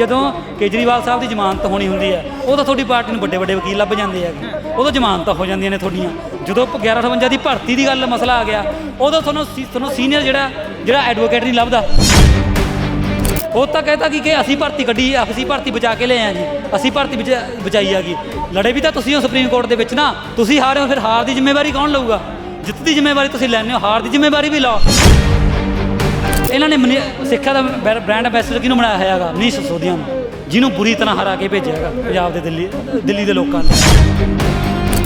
ਜਦੋਂ ਕੇਜਰੀਵਾਲ ਸਾਹਿਬ ਦੀ ਜ਼ਮਾਨਤ ਹੋਣੀ ਹੁੰਦੀ ਹੈ ਉਦੋਂ ਤੁਹਾਡੀ ਪਾਰਟੀ ਨੂੰ ਵੱਡੇ ਵੱਡੇ ਵਕੀਲ ਲੱਭ ਜਾਂਦੇ ਆ ਉਦੋਂ ਜ਼ਮਾਨਤਾਂ ਹੋ ਜਾਂਦੀਆਂ ਨੇ ਤੁਹਾਡੀਆਂ। ਜਦੋਂ 1158 ਦੀ ਭਰਤੀ ਦੀ ਗੱਲ ਮਸਲਾ ਆ ਗਿਆ, ਉਦੋਂ ਤੁਹਾਨੂੰ ਸੀ- ਤੁਹਾਨੂੰ ਸੀਨੀਅਰ ਜਿਹੜਾ ਜਿਹੜਾ ਐਡਵੋਕੇਟ ਨਹੀਂ ਲੱਭਦਾ। ਉਹ ਤਾਂ ਕਹਿੰਦਾ ਕਿ ਕਿ ਅਸੀਂ ਭਰਤੀ ਕੱਢੀ ਅਸੀਂ ਭਰਤੀ ਬਚਾ ਕੇ ਲਏ ਆ ਜੀ। ਅਸੀਂ ਭਰਤੀ ਬਚਾ- ਬਚਾਈ ਆ ਗਈ ਲੜੇ ਵੀ ਤਾਂ ਤੁਸੀਂ ਹੋ ਸੁਪਰੀਮ ਕੋਰਟ ਦੇ ਵਿੱਚ ਨਾ, ਤੁਸੀਂ ਹਾਰੇ ਹੋ, ਫਿਰ ਹਾਰ ਦੀ ਜ਼ਿੰਮੇਵਾਰੀ ਕੌਣ ਲਊਗਾ? ਜਿੱਤ ਦੀ ਜ਼ਿੰਮੇਵਾਰੀ ਤੁਸੀਂ ਲੈਣੇ ਹੋ, ਹਾਰ ਦੀ ਜ਼ਿੰਮੇਵਾਰੀ ਵੀ ਲਓ। ਇਹਨਾਂ ਨੇ ਮਨੀ- ਸਿੱਖਿਆ ਦਾ ਬੈ- ਬ੍ਰਾਂਡ ਐਂਬੈਸਡਰ ਕਿਹਨੂੰ ਬਣਾਇਆ ਹੈਗਾ ਮਨੀਸ਼ ਸਿਸੋਦੀਆ ਨੂੰ, ਜਿਹਨੂੰ ਬੁਰੀ ਤਰ੍ਹਾਂ ਹਰਾ ਕੇ ਭੇਜਿਆ ਹੈਗਾ, ਪੰਜਾਬ ਦੇ ਦਿੱਲੀ ਦਿੱਲੀ ਦੇ ਲੋਕਾਂ ਨੇ।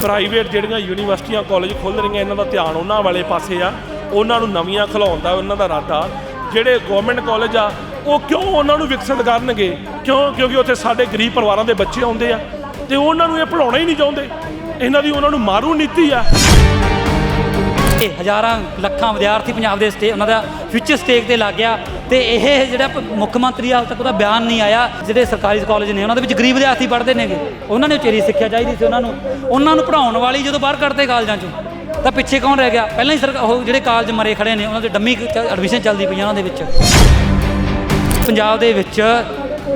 ਪ੍ਰਾਈਵੇਟ ਜਿਹੜੀਆਂ ਯੂਨੀਵਰਸਿਟੀਆਂ ਕਾਲਜ ਖੁੱਲ੍ਹ ਰਹੀਆਂ, ਇਹਨਾਂ ਦਾ ਧਿਆਨ ਉਹਨਾਂ ਵਾਲੇ ਪਾਸੇ ਆ। ਉਹਨਾਂ ਨੂੰ ਨਵੀਆਂ ਖਿਲਾਉਣ ਦਾ ਉਹਨਾਂ ਦਾ ਇਰਾਦਾ। ਜਿਹੜੇ ਗਵਰਨਮੈਂਟ ਕਾਲਜ ਆ, ਉਹ ਕਿਉਂ ਉਹਨਾਂ ਨੂੰ ਵਿਕਸਿਤ ਕਰਨਗੇ? ਕਿਉਂ? ਕਿਉਂਕਿ ਉੱਥੇ ਸਾਡੇ ਗਰੀਬ ਪਰਿਵਾਰਾਂ ਦੇ ਬੱਚੇ ਆਉਂਦੇ ਆ। ਤੇ ਉਹਨਾਂ ਨੂੰ ਇਹ ਪੜਾਉਣਾ ਹੀ ਨਹੀਂ ਚਾਹੁੰਦੇ। ਇਹਨਾਂ ਦੀ ਉਹਨਾਂ ਨੂੰ ਮਾਰੂ ਨੀਤੀ ਆ। ਇਹ ਹਜ਼ਾਰਾਂ ਲੱਖਾਂ ਵਿਦਿਆਰਥੀ ਪੰਜਾਬ ਦੇ ਸਟੇ ਉਹਨਾਂ ਦਾ ਫਿਊਚਰ ਸਟੇਜ ਤੇ ਲੱਗ ਗਿਆ ਤੇ ਇਹ ਜਿਹੜਾ ਪ- ਮੁੱਖ ਮੰਤਰੀ ਹਾਲ ਤੱਕ ਉਹਦਾ ਬਿਆਨ ਨਹੀਂ ਆਇਆ। ਜਿਹੜੇ ਸਰਕਾਰੀ ਕਾਲਜ ਨੇ, ਉਹਨਾਂ ਦੇ ਵਿੱਚ ਗਰੀਬ ਵਿਦਿਆਰਥੀ ਪੜ੍ਹਦੇ ਨੇਗੇ। ਉਹਨਾਂ ਨੇ ਉਚੇਰੀ ਸਿੱਖਿਆ ਚਾਹੀਦੀ ਸੀ ਉਹਨਾਂ ਨੂੰ। ਉਹਨਾਂ ਨੂੰ ਪੜਾਉਣ ਵਾਲੀ ਜਦੋਂ ਬਾਹਰ ਕੱਢਦੇ ਕਾਲਜਾਂ ਚੋਂ, ਤਾਂ ਪਿੱਛੇ ਕੌਣ ਰਹਿ ਗਿਆ? ਪਹਿਲਾਂ ਹੀ ਸਰਕਾਰ ਉਹ ਜਿਹੜੇ ਕਾਲਜ ਮਰੇ ਖੜੇ ਨੇ, ਉਹਨਾਂ ਦੇ ਡੰਮੀ ਐਡਮਿਸ਼ਨ ਚੱਲਦੀ ਪਈਆਂ ਉਹਨਾਂ ਦੇ ਵਿੱਚ। ਪੰਜਾਬ ਦੇ ਵਿੱਚ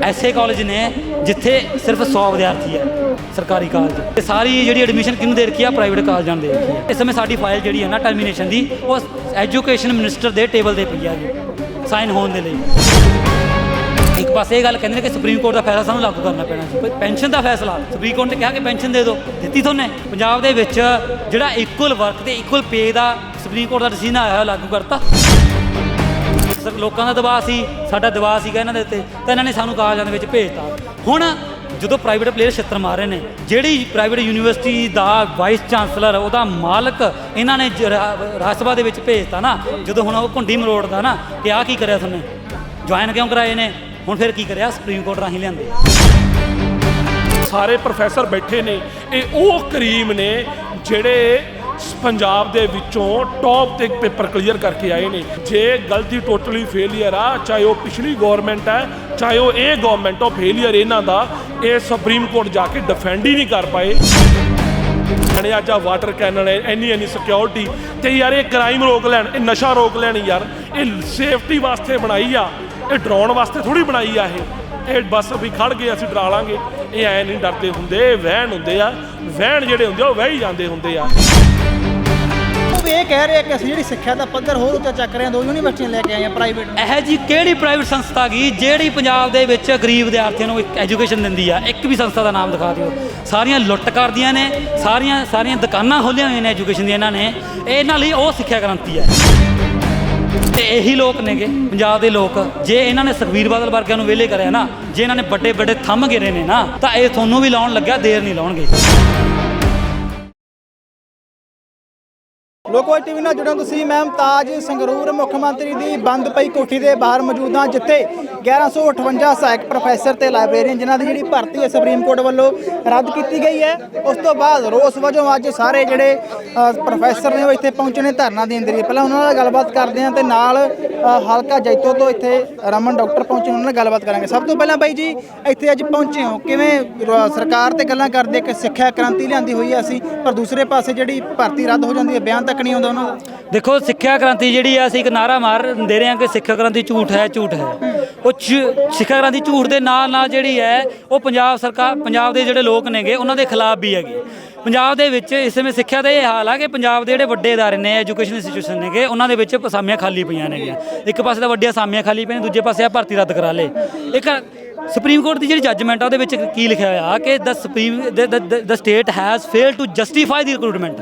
ਐਸੇ ਕਾਲਜ ਨੇ ਜਿੱਥੇ ਸਿਰਫ 100 ਵਿਦਿਆਰਥੀ ਹੈ ਸਰਕਾਰੀ ਕਾਲਜ। ਤੇ ਸਾਰੀ ਜਿਹੜੀ ਐਡਮਿਸ਼ਨ ਕਿਹਨੂੰ ਦੇ ਰੱਖੀ ਆ? ਪ੍ਰਾਈਵੇਟ ਕਾਲਜਾਂ ਦੇ ਰੱਖੀ ਆ। ਇਸ ਸਮੇਂ ਸਾਡੀ ਫਾਈਲ ਜਿਹੜੀ ਹੈ ਨਾ ਟਰਮੀਨੇਸ਼ਨ ਦੀ, ਉਹ ਐਜੂਕੇਸ਼ਨ ਮਿਨਿਸਟਰ ਦੇ ਟੇਬਲ ਤੇ ਪਈ ਆ ਜੀ। ਸਾਈਨ ਹੋਣ ਦੇ ਲਈ। ਇੱਕ ਪਾਸੇ ਇਹ ਗੱਲ ਕਹਿੰਦੇ ਨੇ ਕਿ ਸੁਪਰੀਮ ਕੋਰਟ ਦਾ ਫੈਸਲਾ ਸਾਨੂੰ ਲਾਗੂ ਕਰਨਾ ਪੈਣਾ ਸੀ। ਪੈਨਸ਼ਨ ਦਾ ਫੈਸਲਾ? ਸੁਪਰੀਮ ਕੋਰਟ ਨੇ ਕਿਹਾ ਕਿ ਪੈਨਸ਼ਨ ਦੇ ਦਿਓ। ਦਿੱਤੀ ਤੁਹਾਨੂੰ ਪੰਜਾਬ ਦੇ ਵਿੱਚ ਜਿਹੜਾ ਇਕੁਅਲ ਵਰਕ ਤੇ ਇਕੁਅਲ ਪੇ ਦਾ ਸੁਪਰੀਮ ਕੋਰਟ ਦਾ ਡਿਸੀਜਨ ਆਇਆ ਹੋਇਆ, ਲਾਗੂ ਕਰਤਾ। ਲੋਕਾਂ ਦਾ ਦਬਾਅ ਸੀ। ਸਾਡਾ ਦਬਾਅ ਸੀਗਾ ਇਹਨਾਂ ਦੇ ਉੱਤੇ। ਤਾਂ ਇਹਨਾਂ ਨੇ ਸਾਨੂੰ ਕਾਲਜਾਂ ਦੇ ਵਿੱਚ ਭੇਜਤਾ। ਹੁਣ ਜਦੋਂ ਪ੍ਰਾਈਵੇਟ ਪਲੇਅਰ ਛਿੱਤਰ ਮਾਰ ਰਹੇ ਨੇ, ਜਿਹੜੀ ਪ੍ਰਾਈਵੇਟ ਯੂਨੀਵਰਸਿਟੀ ਦਾ ਵਾਈਸ ਚਾਂਸਲਰ ਉਹਦਾ ਮਾਲਕ ਇਹਨਾਂ ਨੇ ਜ- ਰਾਜ ਸਭਾ ਦੇ ਵਿੱਚ ਭੇਜਤਾ ਨਾ, ਜਦੋਂ ਹੁਣ ਉਹ ਘੁੰਡੀ ਮਰੋੜਦਾ ਨਾ, ਕਿ ਆਹ ਕੀ ਕਰਿਆ ਤੁਹਾਨੂੰ? ਜੁਆਇਨ ਕਿਉਂ ਕਰਾਏ ਨੇ? ਹੁਣ ਫਿਰ ਕੀ ਕਰਿਆ? ਸੁਪਰੀਮ ਕੋਰਟ ਰਾਹੀਂ ਲਿਆਂਦੇ। ਸਾਰੇ ਪ੍ਰੋਫੈਸਰ ਬੈਠੇ ਨੇ, ਇਹ ਉਹ ਕਰੀਮ ਨੇ ਜਿਹੜੇ ਪੰਜਾਬ ਦੇ ਵਿੱਚੋਂ ਟੌਪ ਤੇ ਪੇਪਰ ਕਲੀਅਰ ਕਰਕੇ ਆਏ ਨੇ। ਜੇ ਗਲਤੀ ਟੋਟਲੀ ਫੇਲਿਅਰ ਆ, ਚਾਹੇ ਉਹ ਪਿਛਲੀ ਗਵਰਨਮੈਂਟ ਹੈ ਚਾਹੇ ਉਹ ਇਹ ਗਵਰਨਮੈਂਟ ਉਹ ਫੇਲਿਅਰ ਇਹਨਾਂ ਦਾ, ਇਹ ਸੁਪਰੀਮ ਕੋਰਟ ਜਾ ਕੇ ਡਿਫੈਂਡ ਹੀ ਨਹੀਂ ਕਰ ਪਾਏ। ਨੇ ਅੱਜ ਆ ਵਾਟਰ ਕੈਨਨ ਇੰਨੀ ਐਨੀ ਸਿਕਿਉਰਿਟੀ ਤੇ ਯਾਰ ਇਹ ਕ੍ਰਾਈਮ ਰੋਕ ਲੈਣ, ਇਹ ਨਸ਼ਾ ਰੋਕ ਲੈਣ ਯਾਰ। ਇਹ ਸੇਫਟੀ ਵਾਸਤੇ ਬਣਾਈ ਆ, ਇਹ ਡਰਾਉਣ ਵਾਸਤੇ ਥੋੜੀ ਬਣਾਈ ਆ ਇਹ। ਇਹ ਬਸ ਵੀ ਖੜ ਗਏ, ਅਸੀਂ ਡਰਾ ਲਾਂਗੇ। ਇਹ ਐ ਨਹੀਂ ਡਰਦੇ ਹੁੰਦੇ ਵਹਿਣ ਹੁੰਦੇ ਆ। ਵਹਿਣ ਜਿਹੜੇ ਹੁੰਦੇ ਆ, ਉਹ ਵਹਿ ਹੀ ਜਾਂਦੇ ਹੁੰਦੇ ਆ। ਕਹਿ ਰਹੇ ਕਿ ਅਸੀਂ ਜਿਹੜੀ ਸਿੱਖਿਆ ਦਾ ਪੱਧਰ ਹੋਰ ਉੱਚਾ ਚੱਕ ਰਹੇ ਹਾਂ, ਦੋ ਯੂਨੀਵਰਸਿਟੀਆਂ ਲੈ ਕੇ ਆਏ ਆ ਪ੍ਰਾਈਵੇਟ ਇਹ ਜੀ ਕਿਹੜੀ ਪ੍ਰਾਈਵੇਟ ਸੰਸਥਾ ਗਈ ਜਿਹੜੀ ਪੰਜਾਬ ਦੇ ਵਿੱਚ ਗਰੀਬ ਵਿਦਿਆਰਥੀਆਂ ਨੂੰ ਐਜੂਕੇਸ਼ਨ ਦਿੰਦੀ ਆ? ਇੱਕ ਵੀ ਸੰਸਥਾ ਦਾ ਨਾਮ ਦਿਖਾ ਦਿਓ। ਸਾਰੀਆਂ ਲੁੱਟ ਕਰਦੀਆਂ ਨੇ, ਸਾਰੀਆਂ ਸਾਰੀਆਂ ਦੁਕਾਨਾਂ ਖੋਲ੍ਹੀਆਂ ਹੋਈਆਂ ਨੇ ਐਜੂਕੇਸ਼ਨ ਦੀਆਂ ਇਹਨਾਂ ਨੇ। ਇਹਨਾਂ ਲਈ ਉਹ ਸਿੱਖਿਆ ਕ੍ਰਾਂਤੀ ਹੈ ਤੇ ਇਹੀ ਲੋਕ ਨੇਗੇ, ਪੰਜਾਬ ਦੇ ਲੋਕ। ਜੇ ਇਹਨਾਂ ਨੇ ਸੁਖਬੀਰ ਬਾਦਲ ਵਰਗਿਆਂ ਨੂੰ ਵਿਹਲੇ ਕਰਿਆ ਨਾ, ਜੇ ਇਹਨਾਂ ਨੇ ਵੱਡੇ ਵੱਡੇ ਥੰਮ ਗਿਰੇ ਨੇ ਨਾ, ਤਾਂ ਇਹ ਤੁਹਾਨੂੰ ਵੀ ਲਾਉਣ ਲੱਗਿਆ, ਦੇਰ ਨਹੀਂ ਲਾਉਣਗੇ। ਲੋਕੋ ਟੀਵੀ ਨਾਲ ਜੁੜੋ ਤੁਸੀਂ ਮੈਂ ਮੁਮਤਾਜ ਸੰਗਰੂਰ ਮੁੱਖ ਮੰਤਰੀ ਦੀ ਬੰਦ ਪਈ ਕੋਠੀ ਦੇ ਬਾਹਰ ਮੌਜੂਦ ਹਾਂ, ਜਿੱਥੇ 1158 ਸਹਾਇਕ ਪ੍ਰੋਫੈਸਰ ਤੇ ਲਾਇਬ੍ਰੇਰੀਅਨ ਜਿਨ੍ਹਾਂ ਦੀ ਜਿਹੜੀ ਭਰਤੀ ਹੈ ਸੁਪਰੀਮ ਕੋਰਟ ਵੱਲੋਂ ਰੱਦ ਕੀਤੀ ਗਈ ਹੈ। ਉਸ ਤੋਂ ਬਾਅਦ ਰੋਸ ਵਜੋਂ ਅੱਜ ਸਾਰੇ ਜਿਹੜੇ ਪ੍ਰੋਫੈਸਰ ਨੇ ਉਹ ਇੱਥੇ ਪਹੁੰਚੇ ਨੇ ਧਰਨਾ ਦੇਣ ਦੇ ਲਈ। ਪਹਿਲਾਂ ਉਹਨਾਂ ਨਾਲ ਗੱਲਬਾਤ ਕਰਦੇ ਹਾਂ ਤੇ ਨਾਲ ਹਲਕਾ ਜੈਤੋ ਤੋਂ ਇੱਥੇ ਰਮਨ ਡਾਕਟਰ ਪਹੁੰਚੇ ਉਹਨਾਂ ਨਾਲ ਗੱਲਬਾਤ ਕਰਾਂਗੇ। ਸਭ ਤੋਂ ਪਹਿਲਾਂ ਬਾਈ ਜੀ, ਇੱਥੇ ਅੱਜ ਪਹੁੰਚੇ ਹੋ। ਕਿਵੇਂ ਰ- ਸਰਕਾਰ ਤੇ ਗੱਲਾਂ ਕਰਦੇ, ਕਿ ਸਿੱਖਿਆ ਕ੍ਰਾਂਤੀ ਲਿਆਂਦੀ ਹੋਈ ਹੈ ਅਸੀਂ, ਪਰ ਦੂਸਰੇ ਪਾਸੇ ਜਿਹੜੀ ਭਰਤੀ ਰੱਦ ਹੋ ਜਾਂਦੀ ਹੈ, ਬਿਆਨ ਤੱਕ ਨਹੀਂ ਆਉਂਦਾ ਉਹਨਾਂ ਦਾ ਦੇਖੋ ਸਿੱਖਿਆ ਕ੍ਰਾਂਤੀ ਜਿਹੜੀ ਆ ਅਸੀਂ ਇੱਕ ਨਾਰਾ ਮਾਰ ਦੇ ਰਹੇ ਹਾਂ ਕਿ ਸਿੱਖਿਆ ਕ੍ਰਾਂਤੀ ਝੂਠ ਹੈ ਝੂਠ ਹੈ ਉਹ ਝ- ਸਿੱਖਿਆ ਕ੍ਰਾਂਤੀ ਝੂਠ ਦੇ ਨਾਲ ਨਾਲ ਜਿਹੜੀ ਹੈ ਉਹ ਪੰਜਾਬ ਸਰਕਾਰ ਪੰਜਾਬ ਦੇ ਜਿਹੜੇ ਲੋਕ ਨੇਗੇ ਉਹਨਾਂ ਦੇ ਖਿਲਾਫ ਵੀ ਹੈਗੇ ਪੰਜਾਬ ਦੇ ਵਿੱਚ ਇਸ ਸਮੇਂ ਸਿੱਖਿਆ ਦਾ ਇਹ ਹਾਲ ਆ ਕਿ ਪੰਜਾਬ ਦੇ ਜਿਹੜੇ ਵੱਡੇ ادارے ਨੇ ਐਜੂਕੇਸ਼ਨ ਇੰਸਟੀਟਿਊਸ਼ਨ ਨੇਗੇ ਉਹਨਾਂ ਦੇ ਵਿੱਚ ਅਸਾਮੀਆਂ ਖਾਲੀ ਪਈਆਂ ਨੇਗੀਆਂ ਇੱਕ ਪਾਸੇ ਤਾਂ ਵੱਡੀਆਂ ਅਸਾਮੀਆਂ ਖਾਲੀ ਪਈਆਂ ਦੂਜੇ ਪਾਸੇ ਆ ਭਰਤੀ ਰੱਦ ਕਰਾ ਲੇ ਇੱਕ ਸੁਪਰੀਮ ਕੋਰਟ ਦੀ ਜਿਹੜੀ ਜੱਜਮੈਂਟ ਆ ਉਹਦੇ ਵਿੱਚ ਕੀ ਲਿਖਿਆ ਹੋਇਆ ਕਿ the supreme the state has fail to justify the recruitment